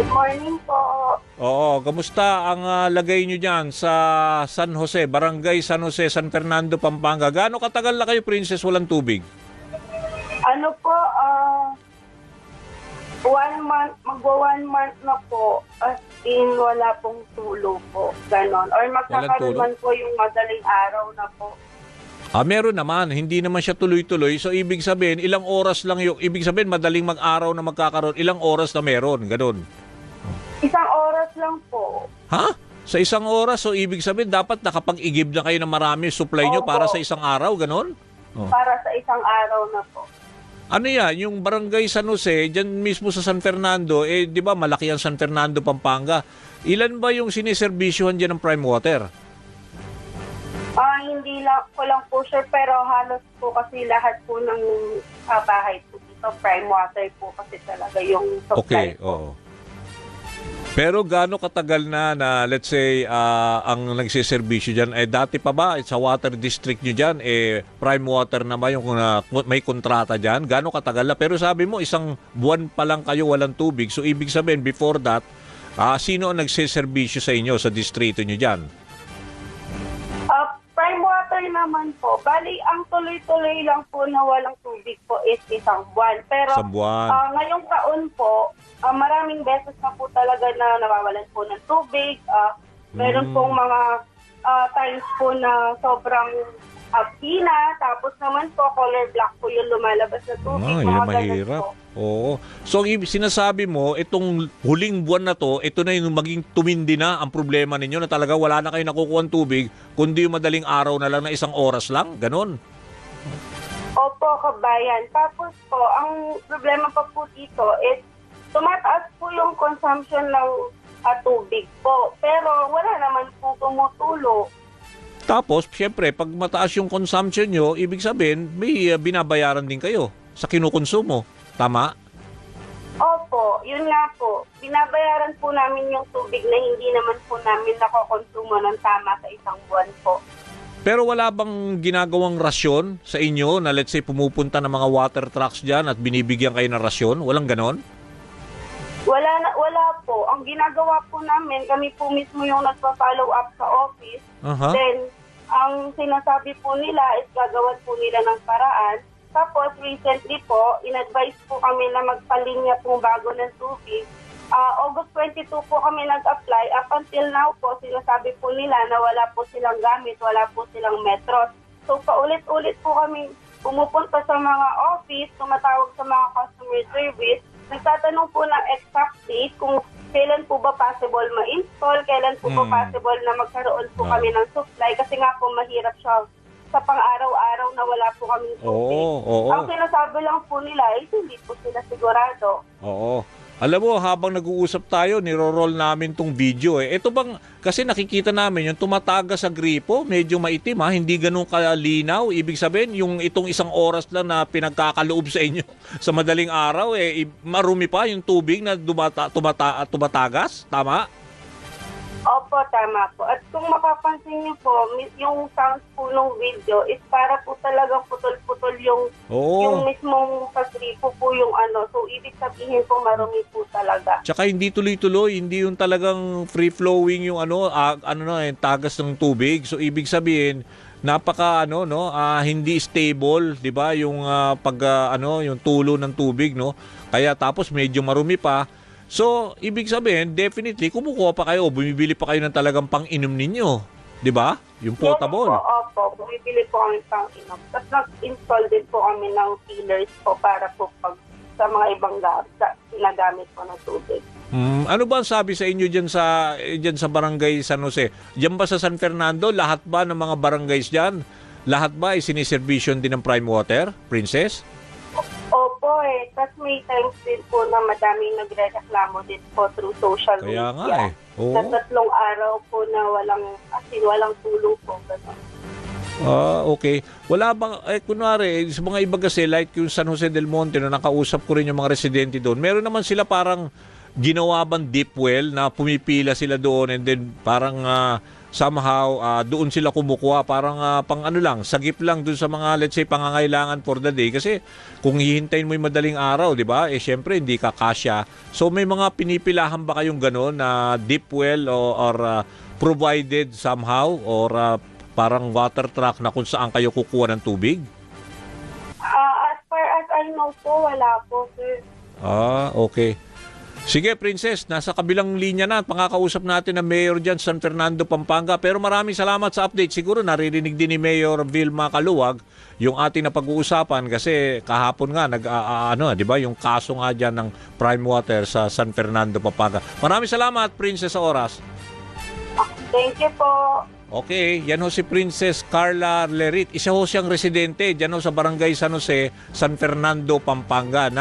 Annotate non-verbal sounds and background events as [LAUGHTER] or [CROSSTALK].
Good morning po. Oo, kamusta ang ah, lagay nyo dyan sa San Jose, Barangay San Jose, San Fernando, Pampanga? Gaano katagal na kayo, Princess, walang tubig? Ano po, ah, one month, magwa one month na po, as in wala pong tulo po, ganon. Or magkakaroon tulo? man po yung madaling araw na po. Ah, meron naman. Hindi naman siya tuloy-tuloy. So, ibig sabihin, ilang oras lang yung... Ibig sabihin, madaling mag-araw na magkakaroon. Ilang oras na meron. Ganon. Isang oras lang po. Ha? Sa isang oras, so ibig sabihin, dapat nakapag-igib na kayo ng marami supply nyo Opo. para sa isang araw. Ganon? Oh. Para sa isang araw na po. Ano yan? Yung Barangay San Jose, dyan mismo sa San Fernando, eh, di ba, malaki ang San Fernando, Pampanga. Ilan ba yung siniservisyohan dyan ng Prime Water? Ah, hindi lang ko lang po sure, pero halos po kasi lahat po ng ah, bahay po dito, prime water po kasi talaga yung supply Okay, po. oo. Pero gaano katagal na na let's say ah, ang nagsiservisyo diyan eh dati pa ba sa water district nyo diyan eh prime water na ba yung ah, may kontrata diyan? Gaano katagal na? Pero sabi mo isang buwan pa lang kayo walang tubig. So ibig sabihin before that ah, sino ang nagsiservisyo sa inyo sa distrito nyo diyan? Ah, prime water naman po. Bali, ang tuloy-tuloy lang po na walang tubig po is isang buwan. Pero Isang buwan. ah, ngayong taon po, ah, maraming beses na po talaga na nawawalan po ng tubig. Ah, meron Mm. pong mga ah, times po na sobrang agpina. Tapos naman po, color black po yung lumalabas na tubig. Ah, ganun mahirap. po. Oo. So, sinasabi mo, itong huling buwan na to, ito na yung maging tumindi na ang problema ninyo na talaga wala na kayo nakukuha tubig, kundi yung madaling araw na lang na isang oras lang. Ganon. Opo, kabayan. Tapos po, ang problema pa po dito is tumataas po yung consumption ng ah, tubig po. Pero wala naman po tumutulo. Tapos, syempre, pag mataas yung consumption nyo, ibig sabihin, may uh, binabayaran din kayo sa kinukonsumo. Tama? Opo, yun nga po. Binabayaran po namin yung tubig na hindi naman po namin nakokonsumo ng tama sa isang buwan po. Pero wala bang ginagawang rasyon sa inyo na let's say pumupunta ng mga water trucks dyan at binibigyan kayo ng rasyon? Walang ganon? Wala na, wala po. Ang ginagawa po namin, kami po mismo yung nagpa-follow up sa office. Aha. Then, ang sinasabi po nila is gagawan po nila ng paraan. Tapos, recently po, in-advise po kami na magpalinya po bago ng tubig. Ah, August 22 po kami nag-apply. Up until now po, sinasabi po nila na wala po silang gamit, wala po silang metros. So, paulit-ulit po kami pumupunta sa mga office, tumatawag sa mga customer service, nagtatanong po ng exact date kung kailan po ba possible ma-install, kailan po ba Hmm. possible na magkaroon po Ah. kami ng supply kasi nga po mahirap siya sa pang-araw-araw na wala po kaming tubig. Oo, oo. Ang sinasabi lang po nila is hindi po sila sigurado. Oo. Alam mo, habang nag-uusap tayo, niro-roll namin tong video eh. Ito bang, kasi nakikita namin yung tumataga sa gripo, medyo maitim ha, hindi ganun kalinaw. Ibig sabihin, yung itong isang oras lang na pinagkakaloob sa inyo [LAUGHS] sa madaling araw, eh, marumi pa yung tubig na dumata, tumata, tumatagas. Tama? Opo, tama po. At kung mapapansin niyo po, yung sounds po ng video is para po talagang putol-putol yung Oo. yung mismong pagripo po yung ano. So, ibig sabihin po marumi po talaga. Tsaka hindi tuloy-tuloy, hindi yung talagang free-flowing yung ano, ah, ano na, eh, tagas ng tubig. So ibig sabihin, napaka ano no, ah, hindi stable, 'di ba? Yung ah, pag ah, ano, yung tulo ng tubig, no? Kaya tapos medyo marumi pa. So, ibig sabihin, definitely kumukuha pa kayo, bumibili pa kayo ng talagang pang-inom ninyo, 'di ba? Yung potable. Yes po, opo. Bumibili po kami pang inom. Tapos nag-install din po kami ng fillers po para po pag sa mga ibang ga- sa, ginagamit po ng tubig. Hmm, ano ba ang sabi sa inyo diyan sa diyan sa barangay San Jose? Diyan ba sa San Fernando, lahat ba ng mga barangays diyan, lahat ba ay siniservisyon din ng prime water, princess? Tapos may times din po na madaming nagre-reklamo din po through social Kaya nga media. eh. Oo. Na tatlong araw po na walang, as in, walang tulong po. Ganun. Ah, okay. Wala bang, eh, kunwari, eh, sa mga iba kasi, like yung San Jose del Monte, na nakausap ko rin yung mga residente doon, meron naman sila parang ginawa bang deep well na pumipila sila doon and then parang ah, somehow ah, doon sila kumukuha parang ah, pang ano lang, sagip lang doon sa mga let's say pangangailangan for the day kasi kung hihintayin mo yung madaling araw, 'di ba? Eh syempre hindi ka kasya. So may mga pinipilahan ba kayong gano'n na deep well o or ah, provided somehow or ah, parang water truck na kung saan kayo kukuha ng tubig? Ah, as far as I know po, wala po, sir. Ah, okay. Sige, Princess, nasa kabilang linya na at makakausap natin ang Mayor dyan, San Fernando, Pampanga. Pero maraming salamat sa update. Siguro naririnig din ni Mayor Vilma Kaluwag yung ating na pag-uusapan kasi kahapon nga nag a- ano, 'di ba, yung kaso nga diyan ng Prime Water sa San Fernando, Pampanga. Maraming salamat, Princess sa oras. Thank you po. Okay, yan ho si Princess Carla Lerit. Isa ho siyang residente dyan ho sa Barangay San Jose, San Fernando, Pampanga. Ng